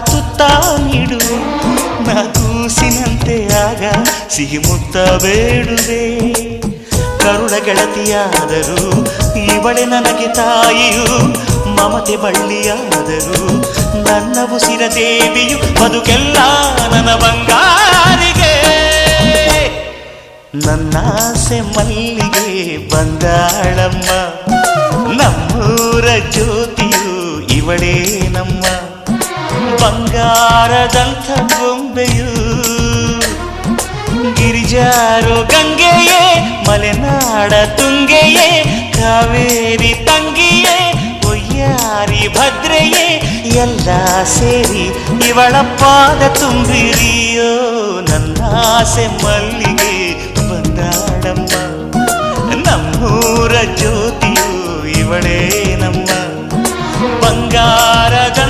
ತುತ್ತ ನೀಡು, ನಾ ಕೂಸಿನಂತೆ ಆಗ ಸಿಹಿ ಮುತ್ತ ಬೇಡುವೆ. ಕರುಣ ಗೆಳತಿಯಾದರೂ, ಇವಳೆ ನನಗೆ ತಾಯಿಯು, ಮಮತೆ ಬಳ್ಳಿಯಾದರು, ನನ್ನ ಉಸಿರ ದೇವಿಯು ಬದುಕೆಲ್ಲ ನನ್ನ ಬಂಗಾರಿಗೆ. ನನ್ನಾಸೆ ಮಲ್ಲಿಗೆ ಬಂದಾಳಮ್ಮ ನಮ್ಮೂರ ಜ್ಯೋತಿಯು ಇವಳೇ. ಬಂಗಾರದಂಥ ಗೊಂಬೆಯು. ಗಿರಿಜಾರೋ ಗಂಗೆಯೇ, ಮಲೆನಾಡ ತುಂಗೆಯೇ, ಕಾವೇರಿ ತಂಗಿಯೇ ಒಯ್ಯಾರಿ ಭದ್ರೆಯೇ, ಎಲ್ಲ ಸೇರಿ ಇವಳ ಪಾದ ತುಂಬಿರಿಯೋ ನನ್ನಾಸೆ ಮಲ್ಲಿಗೆ ಬಂದಾಡಮ್ಮ ನಮ್ಮೂರ ಜ್ಯೋತಿಯು ಇವಳೇ.